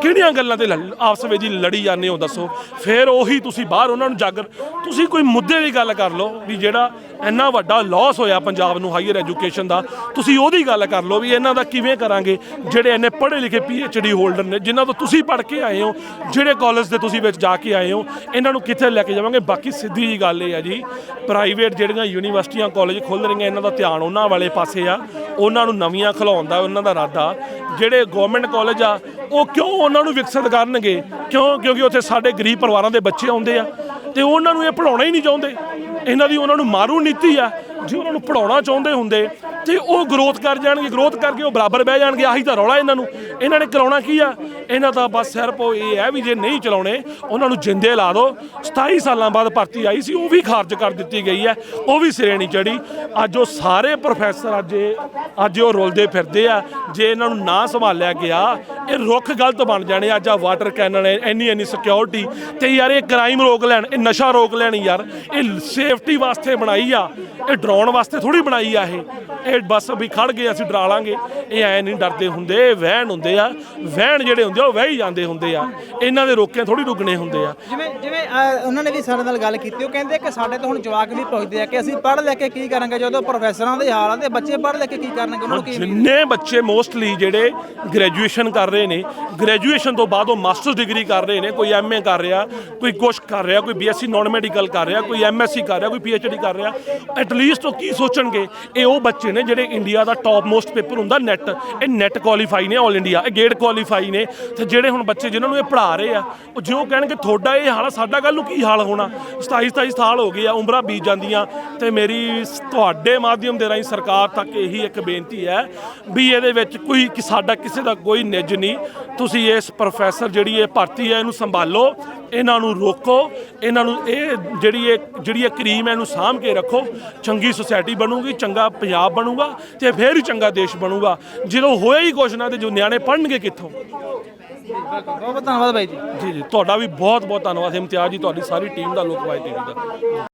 ਕਿਹੜੀਆਂ ਗੱਲਾਂ ਤੇ ਲੜ- ਆਪਸ ਵਿੱਚ ਹੀ ਲੜੀ ਜਾਂਦੇ ਹੋ, ਦੱਸੋ। ਫਿਰ ਉਹੀ ਤੁਸੀਂ ਬਾਹਰ ਉਹਨਾਂ ਨੂੰ ਜਾਗਰ, ਤੁਸੀਂ ਕੋਈ ਮੁੱਦੇ ਦੀ ਗੱਲ ਕਰ ਲਓ ਵੀ ਜਿਹੜਾ ਇੰਨਾ ਵੱਡਾ ਲਾਸ ਹੋਇਆ ਪੰਜਾਬ ਨੂੰ ਹਾਇਰ ਐਜੂਕੇਸ਼ਨ ਦਾ, ਤੁਸੀਂ ਉਹਦੀ ਗੱਲ ਕਰ ਲਓ ਵੀ ਇਹਨਾਂ ਦਾ ਕਿਵੇਂ ਕਰਾਂਗੇ, ਜਿਹੜੇ ਇੰਨੇ ਪੜ੍ਹੇ ਲਿਖੇ ਡੀ ਹੋਲਡਰ ਨੇ, ਜਿਨ੍ਹਾਂ ਤੋਂ ਤੁਸੀਂ ਪੜ੍ਹ ਕੇ ਆਏ ਹੋ, ਜਿਹੜੇ ਕਾਲਜ ਦੇ ਤੁਸੀਂ ਵਿੱਚ ਜਾ ਕੇ ਆਏ ਹੋ, ਇਹਨਾਂ ਨੂੰ ਕਿੱਥੇ ਲੈ ਕੇ ਜਾਵਾਂਗੇ? ਬਾਕੀ ਸਿੱਧੀ ਜੀ ਗੱਲ ਇਹ ਆ ਜੀ ਪ੍ਰਾਈਵੇਟ ਜਿਹੜੀਆਂ ਯੂਨੀਵਰਸਿਟੀਆਂ ਕਾਲਜ ਖੁੱਲ੍ਹ ਰਹੀਆਂ, ਇਹਨਾਂ ਦਾ ਧਿਆਨ ਉਹਨਾਂ ਵਾਲੇ ਪਾਸੇ ਆ। ਉਹਨਾਂ ਨੂੰ ਨਵੀਆਂ ਖਿਲਾਉਣ ਦਾ, ਉਹਨਾਂ ਦਾ ਇਰਾਦਾ। ਜਿਹੜੇ ਗਵਰਨਮੈਂਟ ਕਾਲਜ ਆ, ਉਹ ਕਿਉਂ ਉਹਨਾਂ ਨੂੰ ਵਿਕਸਿਤ ਕਰਨਗੇ? ਕਿਉਂ? ਕਿਉਂਕਿ ਉੱਥੇ ਸਾਡੇ ਗਰੀਬ ਪਰਿਵਾਰਾਂ ਦੇ ਬੱਚੇ ਆਉਂਦੇ ਆ। ਤੇ ਉਹਨਾਂ ਨੂੰ ਇਹ ਪੜਾਉਣਾ ਹੀ ਨਹੀਂ ਚਾਹੁੰਦੇ। ਇਹਨਾਂ ਦੀ ਉਹਨਾਂ ਨੂੰ ਮਾਰੂ ਨੀਤੀ ਆ, ਜੇ ਉਹਨਾਂ ਨੂੰ ਪੜਾਉਣਾ ਚਾਹੁੰਦੇ ਹੁੰਦੇ, ਤੇ ਉਹ ਗਰੋਥ ਕਰ ਜਾਣਗੇ ਗਰੋਥ ਕਰਕੇ ਉਹ ਬਰਾਬਰ ਬਹਿ ਜਾਣਗੇ। ਆਹੀ ਤਾਂ ਰੌਲਾ ਇਹਨਾਂ ਨੂੰ। ਇਹਨਾਂ ਨੇ ਕਰਾਉਣਾ ਕੀ ਆ? ਇਹਨਾਂ ਦਾ ਬਸ ਸਿਰਫ ਉਹ ਇਹ ਹੈ ਵੀ ਜੇ ਨਹੀਂ ਚਲਾਉਣੇ, ਉਹਨਾਂ ਨੂੰ ਜਿੰਦੇ ਲਾ ਦਿਓ 27 ਸਾਲਾਂ ਬਾਅਦ ਭਰਤੀ ਆਈ ਸੀ, ਉਹ ਵੀ ਖਾਰਜ ਕਰ ਦਿੱਤੀ ਗਈ ਹੈ। ਉਹ ਵੀ ਸਿਰੇ ਨਹੀਂ ਚੜੀ ਅੱਜ ਉਹ ਸਾਰੇ ਪ੍ਰੋਫੈਸਰ ਅੱਜ ਅੱਜ ਉਹ ਰੁਲਦੇ ਫਿਰਦੇ ਆ, ਜੇ ਇਹਨਾਂ ਨੂੰ ਨਾ ਸੰਭਾਲਿਆ ਗਿਆ, ਇਹ ਰੁੱਖ ਗਲਤ ਬਣ ਜਾਣੇ ਅੱਜ ਆ ਵਾਟਰ ਕੈਨਲ ਇੰਨੀ ਇੰਨੀ ਸਿਕਿਉਰਿਟੀ ਤੇ ਯਾਰ ਇਹ ਕ੍ਰਾਈਮ ਰੋਕ ਲੈਣ, ਇਹ ਨਸ਼ਾ ਰੋਕ ਲੈਣ ਯਾਰ, ਇਹ ਸੇਫਟੀ ਵਾਸਤੇ ਬਣਾਈ ਆ। ਇਹ ਡਰਾਉਣ ਵਾਸਤੇ ਥੋੜੀ ਬਣਾਈ ਆ ਇਹ। ਇਹ ਬਸ ਵੀ ਖੜ ਗਏ ਅਸੀਂ ਡਰਾ ਲਾਂਗੇ। ਇਹ ਐ ਨਹੀਂ ਡਰਦੇ ਹੁੰਦੇ ਵਹਿਣ ਹੁੰਦੇ ਆ। ਵਹਿਣ ਜਿਹੜੇ ਹੁੰਦੇ ਆ ਉਹ ਵਹਿ ਹੀ ਜਾਂਦੇ ਹੁੰਦੇ ਆ। ਇਹਨਾਂ ਦੇ ਰੋਕੇ ਥੋੜੀ ਰੁਕਣੇ ਹੁੰਦੇ ਆ। ਜਿਵੇਂ ਜਿਵੇਂ ਅਹ, ਉਹਨਾਂ ਨੇ ਵੀ ਸਾਡੇ ਨਾਲ ਗੱਲ ਕੀਤੀ। ਉਹ ਕਹਿੰਦੇ ਕਿ ਸਾਡੇ ਤੋਂ ਹੁਣ ਜਵਾਕ ਵੀ ਪੁੱਛਦੇ ਆ ਕਿ ਅਸੀਂ ਪੜ੍ਹ ਲੈ ਕੇ ਕੀ ਕਰਾਂਗੇ ਜਦੋਂ ਪ੍ਰੋਫੈਸਰਾਂ ਦੇ ਹਾਲ ਆ ਤੇ ਬੱਚੇ ਪੜ੍ਹ ਲੈ ਕੇ ਕੀ ਕਰਨਗੇ ਉਹਨਾਂ ਨੂੰ ਕੀ ਜਿੰਨੇ ਬੱਚੇ ਮੋਸਟਲੀ ਜਿਹੜੇ ਗ੍ਰੈਜੂਏਸ਼ਨ ਕਰ ਰਹੇ ਨੇ ਗ੍ਰੈਜੂਏਸ਼ਨ ਤੋਂ ਬਾਅਦ ਉਹ ਮਾਸਟਰਸ ਡਿਗਰੀ ਕਰ ਰਹੇ ਨੇ ਕੋਈ ਐਮਏ ਕਰ ਰਿਹਾ ਕੋਈ ਕੁਛ ਕਰ ਰਿਹਾ ਕੋਈ ਬੀਐਸਸੀ ਨਾਨ ਮੈਡੀਕਲ ਕਰ ਰਿਹਾ ਕੋਈ ਐਮਐਸਸੀ ਕਰ ਰਿਹਾ ਕੋਈ ਪੀਐਚਡੀ ਕਰ ਰਿਹਾ ਐਟਲੀਸਟ ਉਹ ਕੀ ਸੋਚਣਗੇ? ਇਹ ਉਹ ਬੱਚੇ ਨੇ ਜਿਹੜੇ ਇੰਡੀਆ ਦਾ ਟੌਪ ਮੋਸਟ ਪੇਪਰ ਹੁੰਦਾ ਨੈਟ ਇਹ ਨੈਟ ਕੁਆਲੀਫਾਈ ਨੇ 올 ਇੰਡੀਆ ਇਹ ਗੇਟ ਕੁਆਲੀਫਾਈ ਨੇ। ਤੇ ਜਿਹੜੇ ਹੁਣ ਬੱਚੇ ਜਿਨ੍ਹਾਂ ਨੂੰ ਇਹ ਪੜ੍ਹਾ ਰਹੇ ਆ, ਉਹ ਜਿਉਂ ਕਹਿਣਗੇ, ਤੁਹਾਡਾ ਇਹ ਹਾਲ ਸਾਡਾ ਕੱਲ ਨੂੰ ਕੀ ਹਾਲ ਹੋਣਾ? 27 27 ਸਾਲ ਹੋ ਗਏ ਆ, ਉਮਰਾਂ ਬੀਤ ਜਾਂਦੀਆਂ। ਤੇ ਮੇਰੀ ਤੁਹਾਡੇ ਮਾਧਿਅਮ ਦੇ ਰਾਹੀਂ ਸਰਕਾਰ ਤੱਕ ਇਹੀ ਇੱਕ ਬੇਨਤੀ ਹੈ ਵੀ ਇਹਦੇ ਵਿੱਚ ਕੋਈ ਸਾਡਾ ਕਿਸੇ ਦਾ ਕੋਈ ਨਿੱਜ ਨਹੀਂ। ਤੁਸੀਂ ਇਸ ਪ੍ਰੋਫੈਸਰ ਜਿਹੜੀ ਇਹ ਭਰਤੀ ਹੈ, ਇਹਨੂੰ ਸੰਭਾਲੋ। ਇਹਨਾਂ ਨੂੰ ਰੋਕੋ ਇਹਨਾਂ ਨੂੰ ਇਹ ਜਿਹੜੀ ਇਹ ਜਿਹੜੀ ਇਹ ਕਰੀਮ ਹੈ ਇਹਨੂੰ ਸਾਂਭ ਕੇ ਰੱਖੋ। ਚੰਗੀ ਸੁਸਾਇਟੀ ਬਣੂਗੀ ਚੰਗਾ ਪੰਜਾਬ ਬਣੂਗਾ ਤੇ ਫੇਰ ਹੀ ਚੰਗਾ ਦੇਸ਼ ਬਣੂਗਾ। ਜਦੋਂ ਹੋਇਆ ਹੀ ਕੁਛ ਨਾ ਤੇ ਜੋ ਨਿਆਣੇ ਪੜਨਗੇ ਕਿੱਥੋਂ? ਬਹੁਤ ਬਹੁਤ ਧੰਨਵਾਦ ਬਾਈ ਜੀ। ਜੀ ਜੀ ਤੁਹਾਡਾ ਵੀ ਬਹੁਤ ਬਹੁਤ ਧੰਨਵਾਦ ਇਮਤਿਆਜ਼ ਜੀ ਤੁਹਾਡੀ ਸਾਰੀ ਟੀਮ ਦਾ ਲੋਕਵਾਈ ਟੀਵੀ ਦਾ।